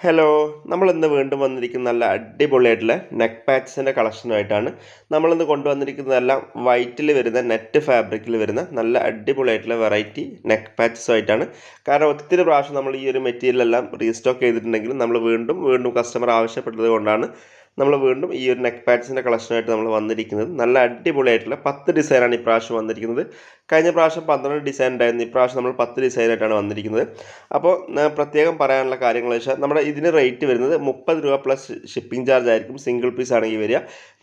Hello നമ്മൾ ഇന്ന് വീണ്ടും വന്നിരിക്കുന്ന നല്ല അടിപൊളിയായിട്ടുള്ള നെക്ക് പാച്ചസിന്റെ കളക്ഷനുമായിട്ടാണ് നമ്മളിന്ന് കൊണ്ടുവന്നിരിക്കുന്നതെല്ലാം വൈറ്റിൽ വരുന്ന നെറ്റ് ഫാബ്രിക്കിൽ വരുന്ന നല്ല അടിപൊളിയായിട്ടുള്ള വെറൈറ്റി നെക്ക് പാച്ചസുമായിട്ടാണ് കാരണം ഒത്തിരി പ്രാവശ്യം നമ്മൾ ഈ ഒരു മെറ്റീരിയലെല്ലാം റീസ്റ്റോക്ക് ചെയ്തിട്ടുണ്ടെങ്കിലും നമ്മൾ വീണ്ടും വീണ്ടും കസ്റ്റമർ ആവശ്യപ്പെട്ടത് കൊണ്ടാണ് നമ്മൾ വീണ്ടും ഈ ഒരു നെക്ക് പാറ്റ്സിന്റെ കളക്ഷനായിട്ട് നമ്മൾ വന്നിരിക്കുന്നത്. നല്ല അടിപൊളിയായിട്ടുള്ള പത്ത് ഡിസൈനാണ് ഈ പ്രാവശ്യം വന്നിരിക്കുന്നത്. കഴിഞ്ഞ പ്രാവശ്യം പന്ത്രണ്ട് ഡിസൈൻ ഉണ്ടായിരുന്നു. ഇപ്രാവശ്യം നമ്മൾ പത്ത് ഡിസൈനായിട്ടാണ് വന്നിരിക്കുന്നത്. അപ്പോൾ പ്രത്യേകം പറയാനുള്ള കാര്യങ്ങൾ വെച്ചാൽ നമ്മുടെ ഇതിന് റേറ്റ് വരുന്നത് മുപ്പത് രൂപ പ്ലസ് ഷിപ്പിംഗ് ചാർജ് ആയിരിക്കും. സിംഗിൾ പീസ് ആണെങ്കിൽ വരിക.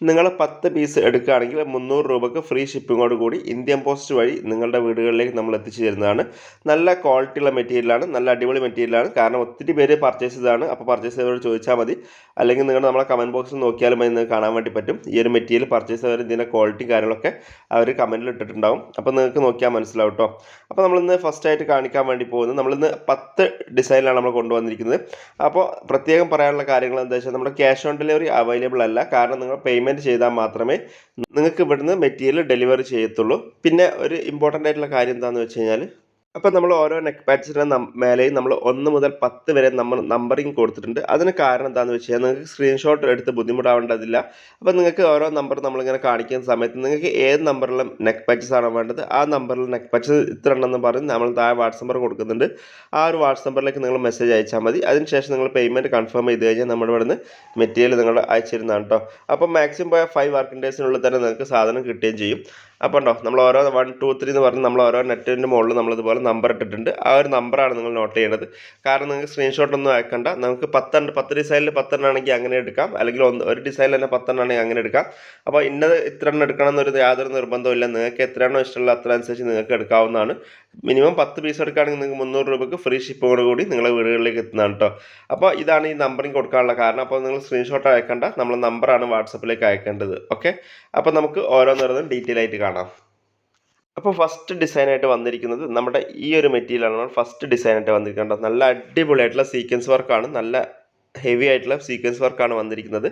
നിങ്ങൾ പത്ത് പീസ് എടുക്കുകയാണെങ്കിൽ മുന്നൂറ് രൂപക്ക് ഫ്രീ ഷിപ്പിങ്ങോട് കൂടി ഇന്ത്യൻ പോസ്റ്റ് വഴി നിങ്ങളുടെ വീടുകളിലേക്ക് നമ്മൾ എത്തിച്ചു തരുന്നതാണ്. നല്ല ക്വാളിറ്റിയുള്ള മെറ്റീരിയലാണ് നല്ല അടിപൊളി മെറ്റീരിയലാണ് കാരണം ഒത്തിരി പേര് പർച്ചേസ് ചെയ്തതാണ്. അപ്പോൾ പർച്ചേസ് ചെയ്തവരോട് ചോദിച്ചാൽ മതി. അല്ലെങ്കിൽ നിങ്ങൾ നമ്മളെ കമന്റ് ബോക്സിൽ നോക്കിയാലും അതിന് കാണാൻ വേണ്ടി പറ്റും. ഈ ഒരു മെറ്റീരിയൽ പർച്ചേസ് ചെയ്തവർ ഇതിന്റെ ക്വാളിറ്റി കാര്യങ്ങളൊക്കെ അവർ കമന്റിൽ ഇട്ടിട്ടുണ്ടാവും. അപ്പോൾ നിങ്ങൾക്ക് നോക്കിയാൽ മനസ്സിലാവും കേട്ടോ അപ്പോൾ നമ്മളിന്ന് ഫസ്റ്റ് ആയിട്ട് കാണിക്കാൻ വേണ്ടി പോകുന്നത് നമ്മളിന്ന് പത്ത് ഡിസൈനിലാണ് നമ്മൾ കൊണ്ടുവന്നിരിക്കുന്നത്. അപ്പോൾ പ്രത്യേകം പറയാനുള്ള കാര്യങ്ങൾ എന്താ വെച്ചാൽ നമ്മുടെ ക്യാഷ് ഓൺ ഡെലിവറി അവൈലബിൾ അല്ല. കാരണം നിങ്ങൾ പേയ്മെന്റ് ചെയ്താൽ മാത്രമേ നിങ്ങൾക്ക് ഇവിടുന്ന് മെറ്റീരിയൽ ഡെലിവറി ചെയ്യത്തുള്ളൂ. പിന്നെ ഒരു ഇമ്പോർട്ടന്റ് ആയിട്ടുള്ള കാര്യം എന്താണെന്ന് വെച്ച് കഴിഞ്ഞാൽ അപ്പോൾ നമ്മൾ ഓരോ നെക്ക് പാറ്റ്സിന്റെ മേലെയും നമ്മൾ ഒന്ന് മുതൽ പത്ത് വരെ നമ്മൾ നമ്പറിങ് കൊടുത്തിട്ടുണ്ട്. അതിന് കാരണം എന്താണെന്ന് വെച്ച് കഴിഞ്ഞാൽ നിങ്ങൾക്ക് സ്ക്രീൻഷോട്ട് എടുത്ത് ബുദ്ധിമുട്ടാവേണ്ടതില്ല. അപ്പം നിങ്ങൾക്ക് ഓരോ നമ്പർ നമ്മളിങ്ങനെ കാണിക്കുന്ന സമയത്ത് നിങ്ങൾക്ക് ഏത് നമ്പറിലും നെക്ക് പാച്ചസ് ആണോ വേണ്ടത്. ആ നമ്പറിൽ നെക്ക് പാച്ചസ് ഇത്ര ഉണ്ടെന്ന് പറഞ്ഞ് നമ്മൾ താഴെ വാട്സ് നമ്പർ കൊടുക്കുന്നുണ്ട്. ആ ഒരു വാട്സ് നമ്പറിലേക്ക് നിങ്ങൾ മെസ്സേജ് അയച്ചാൽ മതി. അതിനുശേഷം നിങ്ങൾ പേയ്മെന്റ് കൺഫേം ചെയ്ത് കഴിഞ്ഞാൽ നമ്മുടെ ഇവിടെ നിന്ന് മെറ്റീരിയൽ നിങ്ങൾ അയച്ചിരുന്നതാണ് കേട്ടോ അപ്പം മാക്സിമം പോയ ഫൈവ് വർക്കിംഗ് ഡേയ്സിനുള്ളിൽ തന്നെ നിങ്ങൾക്ക് സാധനം കിട്ടുകയും ചെയ്യും. അപ്പോൾ ഉണ്ടോ? നമ്മൾ ഓരോ വൺ ടു ത്രീ എന്ന് പറഞ്ഞ് നമ്മൾ ഓരോ നെറ്റിന്റെ മുകളിൽ നമ്മളിതുപോലെ നമ്പർ ഇട്ടിട്ടുണ്ട്. ആ ഒരു നമ്പറാണ് നിങ്ങൾ നോട്ട് ചെയ്യേണ്ടത്. കാരണം നിങ്ങൾക്ക് സ്ക്രീൻഷോട്ട് ഒന്നും അയക്കണ്ട. നമുക്ക് പത്തെണ്ണം പത്ത് ഡിസൈനിൽ പത്തെണ്ണം ആണെങ്കിൽ അങ്ങനെ എടുക്കാം. അല്ലെങ്കിൽ ഒന്ന് ഒരു ഡിസൈനിൽ തന്നെ പത്തെണ്ണം ആണെങ്കിൽ അങ്ങനെ എടുക്കാം. അപ്പോൾ ഇന്നത് ഇത്ര എണ്ണം എടുക്കണം എന്നൊരു യാതൊരു നിർബന്ധമില്ല നിങ്ങൾക്ക് എത്ര എണ്ണം ഇഷ്ടമുള്ള അത്ര അനുസരിച്ച് നിങ്ങൾക്ക് എടുക്കാവുന്നതാണ്. മിനിമം പത്ത് പീസ് എടുക്കുകയാണെങ്കിൽ നിങ്ങൾക്ക് മുന്നൂറ് രൂപയ്ക്ക് ഫ്രീ ഷിപ്പോട് കൂടി നിങ്ങളെ വീടുകളിലേക്ക് എത്തുന്നതാണ് കേട്ടോ അപ്പോൾ ഇതാണ് ഈ നമ്പറിങ് കൊടുക്കാനുള്ള കാരണം. അപ്പോൾ നിങ്ങൾ സ്ക്രീൻഷോട്ട് അയക്കേണ്ട. നമ്മൾ നമ്പറാണ് വാട്സപ്പിലേക്ക് അയക്കേണ്ടത്. ഓക്കെ അപ്പോൾ നമുക്ക് ഓരോന്നോരോന്നും ഡീറ്റെയിൽ ആയിട്ട് കാണാം. അപ്പോൾ ഫസ്റ്റ് ഡിസൈനായിട്ട് വന്നിരിക്കുന്നത് നമ്മുടെ ഈ ഒരു മെറ്റീരിയലാണ് ഫസ്റ്റ് ഡിസൈനായിട്ട് വന്നിരിക്കുന്നത് നല്ല അടിപൊളിയായിട്ടുള്ള സീക്വൻസ് വർക്കാണ് നല്ല ഹെവി ആയിട്ടുള്ള സീക്വൻസ് വർക്കാണ് വന്നിരിക്കുന്നത്.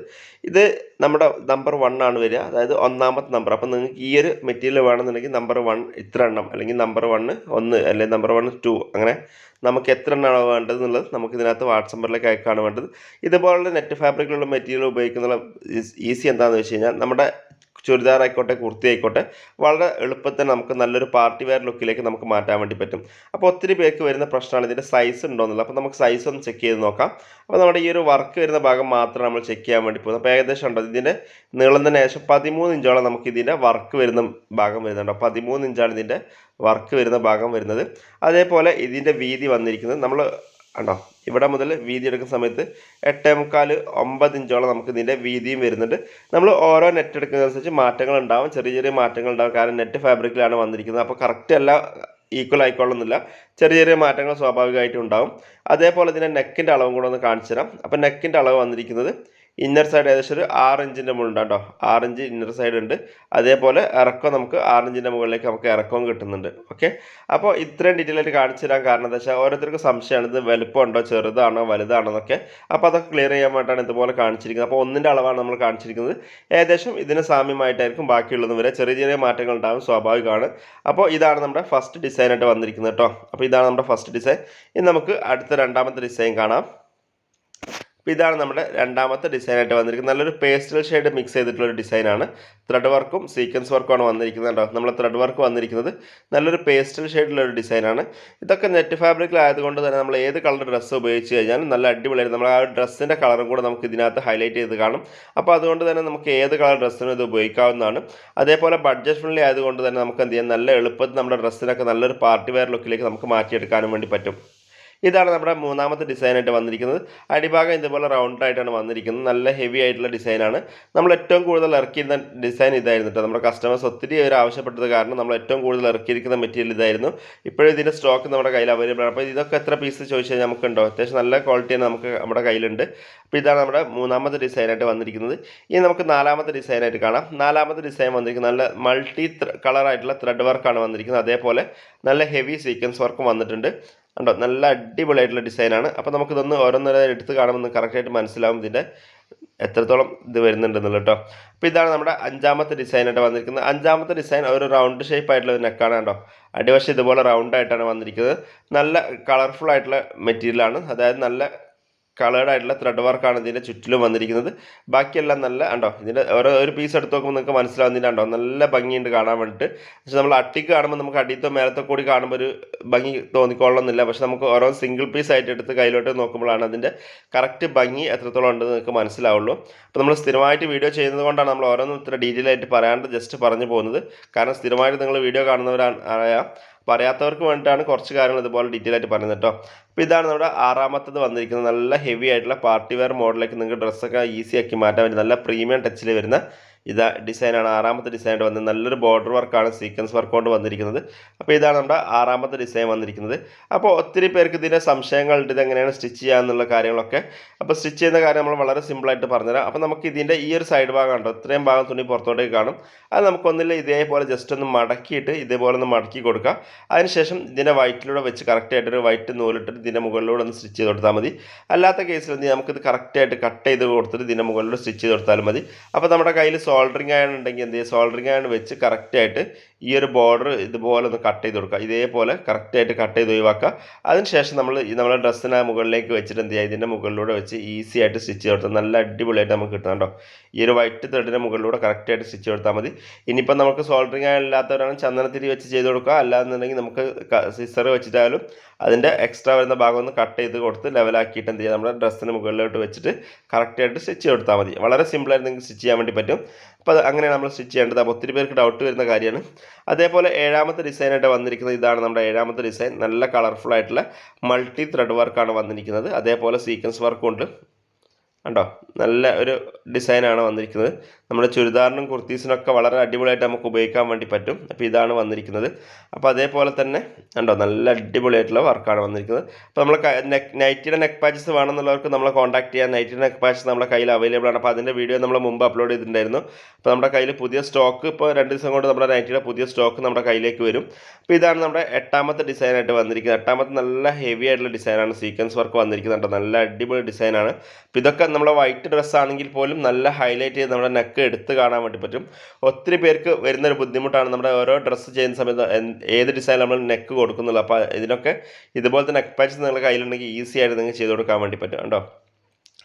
ഇത് നമ്മുടെ നമ്പർ വൺ ആണ് വരിക. അതായത് ഒന്നാമത്തെ നമ്പർ അപ്പോൾ നിങ്ങൾക്ക് ഈ ഒരു മെറ്റീരിയൽ വേണമെന്നുണ്ടെങ്കിൽ നമ്പർ വൺ ഇത്ര എണ്ണം അല്ലെങ്കിൽ നമ്പർ വണ്ണ് ഒന്ന് അല്ലെങ്കിൽ നമ്പർ വൺ ടു അങ്ങനെ നമുക്ക് എത്ര എണ്ണമാണ് വേണ്ടത് എന്നുള്ളത് നമുക്ക് ഇതിനകത്ത് വാട്സപ്പ് നമ്പറിലേക്ക് അയക്കാണ് വേണ്ടത്. ഇതുപോലുള്ള നെറ്റ് ഫാബ്രിക്കിലുള്ള മെറ്റീരിയൽ ഉപയോഗിക്കുന്ന ഈസി എന്താണെന്ന് വെച്ച് കഴിഞ്ഞാൽ നമ്മുടെ ചുരിദാർ ആയിക്കോട്ടെ കുർത്തി ആയിക്കോട്ടെ വളരെ എളുപ്പത്തിൽ നമുക്ക് നല്ലൊരു പാർട്ടി വെയർ ലുക്കിലേക്ക് നമുക്ക് മാറ്റാൻ വേണ്ടി പറ്റും. അപ്പോൾ ഒത്തിരി പേർക്ക് വരുന്ന പ്രശ്നമാണ് ഇതിന്റെ സൈസ് ഉണ്ടോ എന്നുള്ളത് അപ്പോൾ നമുക്ക് സൈസ് ഒന്ന് ചെക്ക് ചെയ്ത് നോക്കാം. അപ്പോൾ നമ്മുടെ ഈ ഒരു വർക്ക് വരുന്ന ഭാഗം മാത്രം നമ്മൾ ചെക്ക് ചെയ്യാൻ വേണ്ടി പോകുന്നത് അപ്പോൾ ഏകദേശം ഉണ്ടോ? ഇതിന്റെ നീളം തന്നെ ഏകദേശം പതിമൂന്ന് ഇഞ്ചോളം നമുക്ക് ഇതിന്റെ വർക്ക് വരുന്ന ഭാഗം വരുന്നുണ്ട്. പതിമൂന്ന് ഇഞ്ചാണ് ഇതിന്റെ വർക്ക് വരുന്ന ഭാഗം വരുന്നത്. അതേപോലെ ഇതിന്റെ വീതി വന്നിരിക്കുന്നത് നമ്മൾ ഉണ്ടോ ഇവിടെ മുതൽ വീതി എടുക്കുന്ന സമയത്ത് എട്ടേ മുക്കാൽ ഒമ്പത് ഇഞ്ചോളം നമുക്ക് ഇതിന്റെ വീതിയും വരുന്നുണ്ട്. നമ്മൾ ഓരോ നെറ്റ് എടുക്കുന്നതനുസരിച്ച് മാറ്റങ്ങൾ ഉണ്ടാവും. ചെറിയ ചെറിയ മാറ്റങ്ങൾ ഉണ്ടാവും. കാരണം നെറ്റ് ഫാബ്രിക്കിലാണ് വന്നിരിക്കുന്നത്. അപ്പോൾ കറക്റ്റ് അല്ല ഈക്വൽ ആയിക്കൊള്ളുന്നില്ല. ചെറിയ ചെറിയ മാറ്റങ്ങൾ സ്വാഭാവികമായിട്ടും ഉണ്ടാവും. അതേപോലെ ഇതിന്റെ നെക്കിന്റെ അളവും കൂടെ ഒന്ന് കാണിച്ചു തരാം അപ്പോൾ നെക്കിന്റെ അളവ് വന്നിരിക്കുന്നത് ഇന്നർ സൈഡ് ഏകദേശം ഒരു ആറ് ഇഞ്ചിന്റെ മുകളിലുണ്ട് കേട്ടോ ആറ് ഇഞ്ച് ഇന്നർ സൈഡ് ഉണ്ട്. അതേപോലെ ഇറക്കം നമുക്ക് ആറ് ഇഞ്ചിന്റെ മുകളിലേക്ക് നമുക്ക് ഇറക്കവും കിട്ടുന്നുണ്ട്. ഓക്കെ? അപ്പോൾ ഇത്രയും ഡീറ്റെയിൽ ആയിട്ട് കാണിച്ചു തരാൻ കാരണം എന്താ വെച്ചാൽ ഓരോരുത്തർക്ക് സംശയമാണ്. ഇത് വലുപ്പമുണ്ടോ ചെറുതാണോ വലുതാണോ എന്നൊക്കെ. അപ്പോൾ അതൊക്കെ ക്ലിയർ ചെയ്യാൻ വേണ്ടിയിട്ടാണ് ഇതുപോലെ കാണിച്ചിരിക്കുന്നത്. അപ്പോൾ ഒന്നിന്റെ അളവാണ് നമ്മൾ കാണിച്ചിരിക്കുന്നത്. ഏകദേശം ഇതിന് സാമ്യമായിട്ടായിരിക്കും ബാക്കിയുള്ളതും വരെ ചെറിയ ചെറിയ മാറ്റങ്ങൾ ഉണ്ടാകും സ്വാഭാവികമാണ്. അപ്പോൾ ഇതാണ് നമ്മുടെ ഫസ്റ്റ് ഡിസൈനായിട്ട് വന്നിരിക്കുന്നത് കേട്ടോ അപ്പോൾ ഇതാണ് നമ്മുടെ ഫസ്റ്റ് ഡിസൈൻ ഇനി നമുക്ക് അടുത്ത രണ്ടാമത്തെ ഡിസൈൻ കാണാം. അപ്പോൾ ഇതാണ് നമ്മുടെ രണ്ടാമത്തെ ഡിസൈനായിട്ട് വന്നിരിക്കുന്നത്. നല്ലൊരു പേസ്റ്റൽ ഷെയ്ഡ് മിക്സ് ചെയ്തിട്ടുള്ള ഒരു ഡിസൈനാണ് ത്രെഡ് വർക്കും സീക്വൻസ് വർക്കുമാണ് വന്നിരിക്കുന്നത് കേട്ടോ. നമ്മൾ ത്രെഡ് വർക്ക് വന്നിരിക്കുന്നത് നല്ലൊരു പേസ്റ്റൽ ഷെയ്ഡിലുള്ള ഒരു ഡിസൈനാണ് ഇതൊക്കെ നെറ്റ് ഫാബ്രിക്കിലായതുകൊണ്ട് തന്നെ നമ്മൾ ഏത് കളർ ഡ്രസ്സ് ഉപയോഗിച്ച് കഴിഞ്ഞാലും നല്ല അടിപൊളിയായിട്ട് നമ്മൾ ആ ഡ്രസ്സിന്റെ കളറും കൂടെ നമുക്ക് ഇതിനകത്ത് ഹൈലൈറ്റ് ചെയ്ത് കാണും. അപ്പോൾ അതുകൊണ്ട് തന്നെ നമുക്ക് ഏത് കളർ ഡ്രസ്സിനും ഇത് ഉപയോഗിക്കാവുന്നതാണ്. അതേപോലെ ബഡ്ജറ്റ് ഫ്രണ്ട്ലി ആയതുകൊണ്ട് തന്നെ നമുക്ക് എന്ത് ചെയ്യാം? നല്ല എളുപ്പത്തിൽ നമ്മുടെ ഡ്രസ്സിനൊക്കെ നല്ലൊരു പാർട്ടി വെയർ ലുക്കിലേക്ക് നമുക്ക് മാറ്റിയെടുക്കാനും വേണ്ടി പറ്റും. ഇതാണ് നമ്മുടെ മൂന്നാമത്തെ ഡിസൈനായിട്ട് വന്നിരിക്കുന്നത്. അടിഭാഗം ഇതുപോലെ റൗണ്ട് ആയിട്ടാണ് വന്നിരിക്കുന്നത്. നല്ല ഹെവി ആയിട്ടുള്ള ഡിസൈനാണ്. നമ്മൾ ഏറ്റവും കൂടുതൽ ഇറക്കിയിരുന്ന ഡിസൈൻ ഇതായിരുന്നു കേട്ടോ നമ്മുടെ കസ്റ്റമേഴ്സ് ഒത്തിരി പേര് ആവശ്യപ്പെട്ടത് കാരണം നമ്മൾ ഏറ്റവും കൂടുതൽ ഇറക്കിയിരിക്കുന്ന മെറ്റീരിയൽ ഇതായിരുന്നു. ഇപ്പോഴും ഇതിന്റെ സ്റ്റോക്ക് നമ്മുടെ കയ്യിൽ അവൈലബിൾ ആണ്. അപ്പോൾ ഇതൊക്കെ എത്ര പീസ് ചോദിച്ചു കഴിഞ്ഞാൽ നമുക്കുണ്ടോ? അത്യാവശ്യം നല്ല ക്വാളിറ്റിയാണ് നമുക്ക് നമ്മുടെ കയ്യിലുണ്ട്. അപ്പോൾ ഇതാണ് നമ്മുടെ മൂന്നാമത്തെ ഡിസൈനായിട്ട് വന്നിരിക്കുന്നത്. ഇനി നമുക്ക് നാലാമത്തെ ഡിസൈനായിട്ട് കാണാം. നാലാമത്തെ ഡിസൈൻ വന്നിരിക്കുന്നത് നല്ല മൾട്ടി കളറായിട്ടുള്ള ത്രെഡ് വർക്കാണ് വന്നിരിക്കുന്നത്. അതേപോലെ നല്ല ഹെവി സീക്വൻസ് വർക്കും വന്നിട്ടുണ്ട്. ഉണ്ടോ നല്ല അടിപൊളിയായിട്ടുള്ള ഡിസൈനാണ്. അപ്പോൾ നമുക്കിതൊന്ന് ഓരോന്നോരോ എടുത്ത് കാണുമ്പോൾ കറക്റ്റായിട്ട് മനസ്സിലാവും ഇതിന്റെ എത്രത്തോളം ഇത് വരുന്നുണ്ടെന്നുള്ളത് കേട്ടോ. അപ്പോൾ ഇതാണ് നമ്മുടെ അഞ്ചാമത്തെ ഡിസൈനായിട്ട് വന്നിരിക്കുന്നത്. അഞ്ചാമത്തെ ഡിസൈൻ ഒരു റൗണ്ട് ഷേപ്പ് ആയിട്ടുള്ള നെക്കാണ് കേട്ടോ. അടിവശം ഇതുപോലെ റൗണ്ട് ആയിട്ടാണ് വന്നിരിക്കുന്നത്. നല്ല കളർഫുൾ ആയിട്ടുള്ള മെറ്റീരിയലാണ് അതായത് നല്ല കളേർഡ് ആയിട്ടുള്ള ത്രെഡ് വർക്കാണ് ഇതിന്റെ ചുറ്റിലും വന്നിരിക്കുന്നത്. ബാക്കിയെല്ലാം നല്ല ഉണ്ടോ ഇതിന്റെ ഓരോ ഒരു പീസ് എടുത്ത് നോക്കുമ്പോൾ നിങ്ങൾക്ക് മനസ്സിലാവുന്നില്ല ഉണ്ടോ നല്ല ഭംഗിയുണ്ട് കാണാൻ വേണ്ടിയിട്ട് പക്ഷേ നമ്മൾ അട്ടിക്ക് കാണുമ്പോൾ നമുക്ക് അടിയത്തോ മേലത്തോ കൂടി കാണുമ്പോൾ ഒരു ഭംഗി തോന്നിക്കൊള്ളണമെന്നില്ല. പക്ഷേ നമുക്ക് ഓരോ സിംഗിൾ പീസ് ആയിട്ട് എടുത്ത് കയ്യിലോട്ട് നോക്കുമ്പോഴാണ് അതിന്റെ കറക്റ്റ് ഭംഗി എത്രത്തോളം ഉണ്ടെന്ന് നിങ്ങൾക്ക് മനസ്സിലാവുള്ളൂ. അപ്പോൾ നമ്മൾ സ്ഥിരമായിട്ട് വീഡിയോ ചെയ്യുന്നത് കൊണ്ടാണ് നമ്മൾ ഓരോന്നും ഇത്ര ഡീറ്റെയിൽ ആയിട്ട് പറയാണ്ട് ജസ്റ്റ് പറഞ്ഞു പോകുന്നത്. കാരണം സ്ഥിരമായിട്ട് നിങ്ങൾ വീഡിയോ കാണുന്നവരാണ് അറിയാം അപ്പോൾ അറിയാത്തവർക്ക് വേണ്ടിയിട്ടാണ് കുറച്ച് കാര്യങ്ങൾ ഇതുപോലെ ഡീറ്റെയിൽ ആയിട്ട് പറയുന്നത് കേട്ടോ അപ്പോൾ ഇതാണ് നമ്മുടെ ആറാമത്തത് വന്നിരിക്കുന്നത്. നല്ല ഹെവി ആയിട്ടുള്ള പാർട്ടി വെയർ മോഡലേക്ക് നിങ്ങൾക്ക് ഡ്രസ്സൊക്കെ ഈസി ആക്കി മാറ്റാൻ പറ്റും നല്ല പ്രീമിയം ടച്ചിൽ വരുന്ന ഇതാ ഡിസൈനാണ്. ആറാമത്തെ ഡിസൈനായിട്ട് വന്നത്. നല്ലൊരു ബോർഡർ വർക്കാണ് സീക്വൻസ് വർക്ക് കൊണ്ട് വന്നിരിക്കുന്നത്. അപ്പോൾ ഇതാണ് നമ്മുടെ ആറാമത്തെ ഡിസൈൻ വന്നിരിക്കുന്നത്. അപ്പോൾ ഒത്തിരി പേർക്ക് ഇതിന്റെ സംശയങ്ങളുണ്ട്. ഇതെങ്ങനെയാണ് സ്റ്റിച്ച് ചെയ്യുക എന്നുള്ള കാര്യങ്ങളൊക്കെ. അപ്പോൾ സ്റ്റിച്ച് ചെയ്യുന്ന കാര്യം നമ്മൾ വളരെ സിമ്പിളായിട്ട് പറഞ്ഞുതരാം. അപ്പോൾ നമുക്ക് ഇതിന്റെ ഈ ഒരു സൈഡ് ഭാഗം ഉണ്ടോ ഇത്രയും ഭാഗം തുണി പുറത്തോട്ടേക്ക് കാണും. അത് നമുക്കൊന്നില്ല ഇതേപോലെ ജസ്റ്റ് ഒന്ന് മടക്കിയിട്ട് ഇതേപോലെ ഒന്ന് മടക്കി കൊടുക്കുക അതിനുശേഷം ഇതിന്റെ വൈറ്റിലൂടെ വെച്ച് കറക്റ്റായിട്ടൊരു വൈറ്റ് നൂലിട്ട് ഇതിന്റെ മുകളിലൂടെ ഒന്ന് സ്റ്റിച്ച് ചെയ്ത് കൊടുത്താൽ മതി. അല്ലാത്ത കേസിൽ നമുക്കിത് കറക്റ്റായിട്ട് കട്ട് ചെയ്ത് കൊടുത്തിട്ട് ഇതിന്റെ മുകളിലൂടെ സ്റ്റിച്ച് ചെയ്ത് കൊടുത്താലും മതി. അപ്പോൾ നമ്മുടെ കയ്യിൽ സോൾഡറിങ് അയൺ ഉണ്ടെങ്കിൽ എന്ത് ചെയ്യുക സോൾഡറിങ് അയൺ വെച്ച് കറക്റ്റായിട്ട് ഈ ഒരു ബോർഡർ ഇതുപോലെ ഒന്ന് കട്ട് ചെയ്ത് കൊടുക്കുക. ഇതേപോലെ കറക്റ്റായിട്ട് കട്ട് ചെയ്ത് ഒഴിവാക്കുക. അതിനുശേഷം നമ്മൾ നമ്മുടെ ഡ്രസ്സിന് മുകളിലേക്ക് വെച്ചിട്ട് എന്ത് ചെയ്യുക? ഇതിന്റെ മുകളിലൂടെ വെച്ച് ഈസി ആയിട്ട് സ്റ്റിച്ച് കൊടുത്താൽ നല്ല അടിപൊളിയായിട്ട് നമുക്ക് കിട്ടണം കേട്ടോ. ഈ ഒരു വൈറ്റ് ത്രെഡിന്റെ മുകളിലൂടെ കറക്റ്റായിട്ട് സ്റ്റിച്ച് കൊടുത്താൽ മതി. ഇനിയിപ്പോൾ നമുക്ക് സോൾഡറിങ് അയൺ ഇല്ലാത്തവരാണ് ചന്ദനത്തിരി വെച്ച് ചെയ്ത് കൊടുക്കുക. അല്ലാന്നുണ്ടെങ്കിൽ നമുക്ക് സിസർ വെച്ചിട്ടായാലും അതിന്റെ എക്സ്ട്രാ വരുന്ന ഭാഗം ഒന്ന് കട്ട് ചെയ്ത് കൊടുത്ത് ലെവലാക്കിയിട്ട് എന്ത് ചെയ്യുക? നമ്മുടെ ഡ്രസ്സിന് മുകളിലോട്ട് വെച്ചിട്ട് കറക്റ്റായിട്ട് സ്റ്റിച്ച് കൊടുത്താൽ മതി. വളരെ സിമ്പിളായിട്ട് നിങ്ങൾക്ക് സ്റ്റിച്ച് ചെയ്യാൻ വേണ്ടി പറ്റും. അപ്പോൾ അത് അങ്ങനെ നമ്മൾ സ്റ്റിച്ച് ചെയ്യേണ്ടത്. അപ്പോൾ ഒത്തിരി പേർക്ക് ഡൗട്ട് വരുന്ന കാര്യമാണ്. അതേപോലെ ഏഴാമത്തെ ഡിസൈനായിട്ട് വന്നിരിക്കുന്നത് ഇതാണ് നമ്മുടെ ഏഴാമത്തെ ഡിസൈൻ നല്ല കളർഫുൾ ആയിട്ടുള്ള മൾട്ടി ത്രെഡ് വർക്കാണ് വന്നിരിക്കുന്നത്. അതേപോലെ സീക്വൻസ് വർക്കും ഉണ്ട്. കണ്ടോ? നല്ല ഒരു ഡിസൈനാണ് വന്നിരിക്കുന്നത്. നമ്മുടെ ചുരിദാറിനും കുർത്തീസിനൊക്കെ വളരെ അടിപൊളിയായിട്ട് നമുക്ക് ഉപയോഗിക്കാൻ വേണ്ടി പറ്റും. അപ്പോൾ ഇതാണ് വന്നിരിക്കുന്നത്. അപ്പോൾ അതേപോലെ തന്നെ കണ്ടോ? നല്ല അടിപൊളിയായിട്ടുള്ള വർക്കാണ് വന്നിരിക്കുന്നത്. അപ്പോൾ നമ്മൾ നെക്ക് നൈറ്റിയുടെ നെക്ക് പാച്ചസ് വേണമെന്നുള്ളവർക്ക് നമ്മളെ കോൺടാക്ട് ചെയ്യാം. നൈറ്റിയുടെ നെക്ക് പാച്ചസ് നമ്മുടെ കയ്യിൽ അവൈലബിൾ ആണ്. അപ്പോൾ അതിന്റെ വീഡിയോ നമ്മൾ മുമ്പ് അപ്ലോഡ് ചെയ്തിട്ടുണ്ടായിരുന്നു. അപ്പോൾ നമ്മുടെ കയ്യിൽ പുതിയ സ്റ്റോക്ക് ഇപ്പോൾ രണ്ട് ദിവസം കൊണ്ട് നമ്മുടെ നൈറ്റിയുടെ പുതിയ സ്റ്റോക്ക് നമ്മുടെ കയ്യിലേക്ക് വരും. അപ്പോൾ ഇതാണ് നമ്മുടെ എട്ടാമത്തെ ഡിസൈനായിട്ട് വന്നിരിക്കുന്നത്. എട്ടാമത്തെ നല്ല ഹെവി ആയിട്ടുള്ള ഡിസൈനാണ് സീക്വൻസ് വർക്ക് വന്നിരിക്കുന്നത് കേട്ടോ നല്ല അടിപൊളി ഡിസൈനാണ് അപ്പോൾ ഇതൊക്കെ നമ്മുടെ വൈറ്റ് ഡ്രസ്സ് ആണെങ്കിൽ പോലും നല്ല ഹൈലൈറ്റ് ചെയ്ത് നമ്മുടെ നെക്ക് എടുത്ത് കാണാൻ വേണ്ടി പറ്റും. ഒത്തിരി പേർക്ക് വരുന്നൊരു ബുദ്ധിമുട്ടാണ് നമ്മുടെ ഓരോ ഡ്രസ്സ് ചെയ്യുന്ന സമയത്ത് ഏത് ഡിസൈൻ നമ്മൾ നെക്ക് കൊടുക്കുന്നുള്ളൂ അപ്പോൾ ഇതിനൊക്കെ ഇതുപോലത്തെ നെക്ക് പാച്ച് നിങ്ങളുടെ കയ്യിലുണ്ടെങ്കിൽ ഈസി ആയിട്ട് നിങ്ങൾക്ക് ചെയ്ത് കൊടുക്കാൻ വേണ്ടി പറ്റും. കേട്ടോ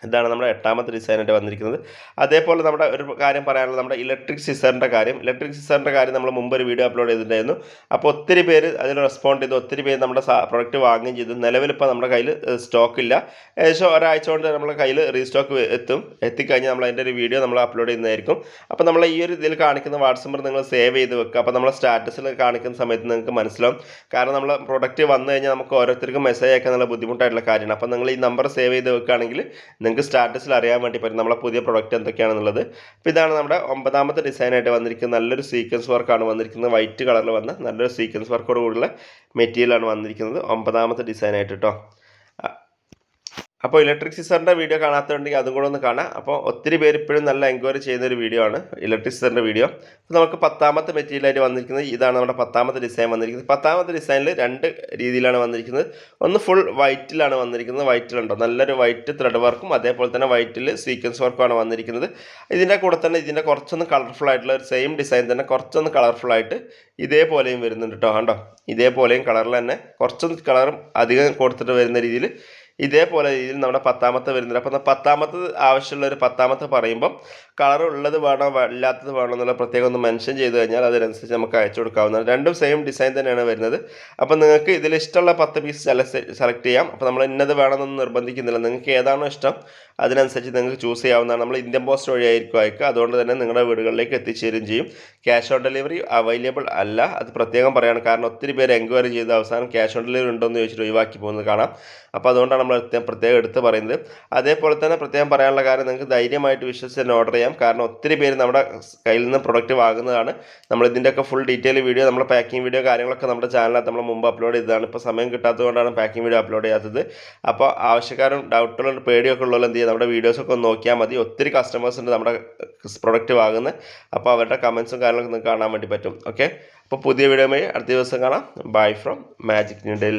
ഇതാണ് നമ്മുടെ എട്ടാമത്തെ ഡിസൈനായിട്ട് വന്നിരിക്കുന്നത്. അതേപോലെ നമ്മുടെ ഒരു കാര്യം പറയാനുള്ളത് നമ്മുടെ ഇലക്ട്രിക് സിസറിന്റെ കാര്യം. ഇലക്ട്രിക് സിസറിന്റെ കാര്യം നമ്മൾ മുമ്പ് ഒരു വീഡിയോ അപ്ലോഡ് ചെയ്തിട്ടുണ്ടായിരുന്നു. അപ്പോൾ ഒത്തിരി പേര് അതിൽ റെസ്പോണ്ട് ചെയ്തു. ഒത്തിരി പേര് നമ്മുടെ പ്രൊഡക്റ്റ് വാങ്ങുകയും ചെയ്തു. നിലവിലിപ്പോൾ നമ്മുടെ കയ്യിൽ സ്റ്റോക്ക് ഇല്ല ഏകദേശം ഒരാഴ്ച കൊണ്ട് നമ്മുടെ കയ്യിൽ റീസ്റ്റോക്ക് എത്തും. എത്തിക്കഴിഞ്ഞാൽ നമ്മൾ അതിന്റെ ഒരു വീഡിയോ നമ്മൾ അപ്ലോഡ് ചെയ്യുന്നതായിരിക്കും. അപ്പോൾ നമ്മൾ ഈ ഒരു ഇതിൽ കാണിക്കുന്ന വാട്സപ്പ് നിങ്ങൾ സേവ് ചെയ്ത് വെക്കുക. അപ്പോൾ നമ്മളെ സ്റ്റാറ്റസിൽ കാണിക്കുന്ന സമയത്ത് നിങ്ങൾക്ക് മനസ്സിലാവും. കാരണം നമ്മൾ പ്രൊഡക്റ്റ് വന്നു കഴിഞ്ഞാൽ നമുക്ക് ഓരോരുത്തർക്കും മെസ്സേജ് അയക്കാനുള്ള ബുദ്ധിമുട്ടായിട്ടുള്ള കാര്യമാണ്. അപ്പോൾ നിങ്ങൾ ഈ നമ്പർ സേവ് ചെയ്ത് വെക്കുകയാണെങ്കിൽ നിങ്ങൾക്ക് സ്റ്റാറ്റസിൽ അറിയാൻ വേണ്ടി പറ്റും. നമ്മളെ പുതിയ പ്രൊഡക്റ്റ് എന്തൊക്കെയാണെന്നുള്ളത്. അപ്പോൾ ഇതാണ് നമ്മുടെ ഒമ്പതാമത്തെ ഡിസൈനായിട്ട് വന്നിരിക്കുന്നത് നല്ലൊരു സീക്വൻസ് വർക്കാണ് വന്നിരിക്കുന്നത്. വൈറ്റ് കളറിൽ വന്ന നല്ലൊരു സീക്വൻസ് വർക്കോട് കൂടിയുള്ള മെറ്റീരിയലാണ് വന്നിരിക്കുന്നത്. ഒമ്പതാമത്തെ ഡിസൈനായിട്ട് കേട്ടോ അപ്പോൾ ഇലക്ട്രിക് സിസറിന്റെ വീഡിയോ കാണാത്തതുണ്ടെങ്കിൽ അതും കൂടെ ഒന്ന് കാണാം. അപ്പോൾ ഒത്തിരി പേര് ഇപ്പോഴും നല്ല എൻക്വയറി ചെയ്യുന്ന ഒരു വീഡിയോ ആണ് ഇലക്ട്രിക് സിസറിന്റെ വീഡിയോ. അപ്പോൾ നമുക്ക് പത്താമത്തെ മെറ്റീരിയലായിട്ട് വന്നിരിക്കുന്നത് ഇതാണ് നമ്മുടെ പത്താമത്തെ ഡിസൈൻ വന്നിരിക്കുന്നത്. പത്താമത്തെ ഡിസൈനിൽ രണ്ട് രീതിയിലാണ് വന്നിരിക്കുന്നത്. ഒന്ന് ഫുൾ വൈറ്റിലാണ് വന്നിരിക്കുന്നത്. വൈറ്റിലുണ്ടോ നല്ലൊരു വൈറ്റ് ത്രെഡ് വർക്കും അതേപോലെ തന്നെ വൈറ്റിൽ സീക്വൻസ് വർക്കുമാണ് വന്നിരിക്കുന്നത്. ഇതിന്റെ കൂടെ തന്നെ ഇതിന്റെ കുറച്ചൊന്ന് കളർഫുൾ ആയിട്ടുള്ള ഒരു സെയിം ഡിസൈൻ തന്നെ കുറച്ചൊന്ന് കളർഫുൾ ആയിട്ട് ഇതേപോലെയും വരുന്നുണ്ട് കേട്ടോ കണ്ടോ? ഇതേപോലെയും കളറിൽ തന്നെ കുറച്ചൊന്ന് കളറും അധികം കൊടുത്തിട്ട് വരുന്ന രീതിയിൽ ഇതേപോലെ രീതിയിൽ നമ്മുടെ പത്താമത്തെ വരുന്നുണ്ട് അപ്പം പത്താമത്തെ ആവശ്യമുള്ള ഒരു പത്താമത്തെ പറയുമ്പം കളർ ഉള്ളത് വേണോ ഇല്ലാത്തത് വേണോ എന്നുള്ള പ്രത്യേകം ഒന്ന് മെൻഷൻ ചെയ്ത് കഴിഞ്ഞാൽ അതിനനുസരിച്ച് നമുക്ക് അയച്ചു കൊടുക്കാവുന്നതാണ്. രണ്ടും സെയിം ഡിസൈൻ തന്നെയാണ് വരുന്നത്. അപ്പം നിങ്ങൾക്ക് ഇതിൽ ഇഷ്ടമുള്ള പത്ത് പീസ് സെലക്ട് ചെയ്യാം. അപ്പോൾ നമ്മൾ ഇന്നത് വേണമെന്നൊന്നും നിർബന്ധിക്കുന്നില്ല. നിങ്ങൾക്ക് ഏതാണോ ഇഷ്ടം അതിനനുസരിച്ച് നിങ്ങൾക്ക് ചൂസ് ചെയ്യാവുന്നതാണ്. നമ്മൾ ഇന്ത്യൻ പോസ്റ്റ് വഴിയായിരിക്കും അയക്കുക. അതുകൊണ്ട് തന്നെ നിങ്ങളുടെ വീടുകളിലേക്ക് എത്തിച്ചേരുകയും ചെയ്യും. ക്യാഷ് ഓൺ ഡെലിവറി അവൈലബിൾ അല്ല. അത് പ്രത്യേകം പറയാണ്. കാരണം ഒത്തിരി പേര് എൻക്വയറി ചെയ്ത അവസാനം ക്യാഷ് ഓൺ ഡെലിവറി ഉണ്ടോ എന്ന് ചോദിച്ചിട്ട് ഒഴിവാക്കി പോകുന്നത് കാണാം. അപ്പോൾ അതുകൊണ്ടാണ് നമ്മൾ പ്രത്യേകം എടുത്ത് പറയുന്നത്. അതേപോലെ തന്നെ പ്രത്യേകം പറയാനുള്ള കാര്യം നിങ്ങൾക്ക് ധൈര്യമായിട്ട് വിശ്വസിച്ച് തന്നെ ഓർഡർ ചെയ്യാം. കാരണം ഒത്തിരി പേര് നമ്മുടെ കയ്യിൽ നിന്ന് പ്രൊഡക്റ്റ് വാങ്ങുന്നതാണ് നമ്മൾ ഇതിന്റെയൊക്കെ ഫുൾ ഡീറ്റെയിൽ വീഡിയോ നമ്മുടെ പാക്കിംഗ് വീഡിയോ കാര്യങ്ങളൊക്കെ നമ്മുടെ ചാനലിനകത്ത് നമ്മൾ മുമ്പ് അപ്ലോഡ് ചെയ്തതാണ്. ഇപ്പോൾ സമയം കിട്ടാത്തതുകൊണ്ടാണ് പാക്കിംഗ് വീഡിയോ അപ്ലോഡ് ചെയ്യാത്തത്. അപ്പോൾ ആവശ്യക്കാരും ഡൗട്ടുകളും പേടിയൊക്കെ ഉള്ളവർ എന്ത് ചെയ്യുക നമ്മുടെ വീഡിയോസൊക്കെ ഒന്ന് നോക്കിയാൽ മതി. ഒത്തിരി കസ്റ്റമേഴ്സ് ഉണ്ട് നമ്മുടെ പ്രൊഡക്റ്റ് വാങ്ങുന്നത് അപ്പോൾ അവരുടെ കമൻസും കാര്യങ്ങളൊക്കെ നിങ്ങൾക്ക് കാണാൻ വേണ്ടി പറ്റും. ഓക്കെ അപ്പോൾ പുതിയ വീഡിയോയുമായി അടുത്ത ദിവസം കാണാം. Bye from magic ന്യൂഡൽ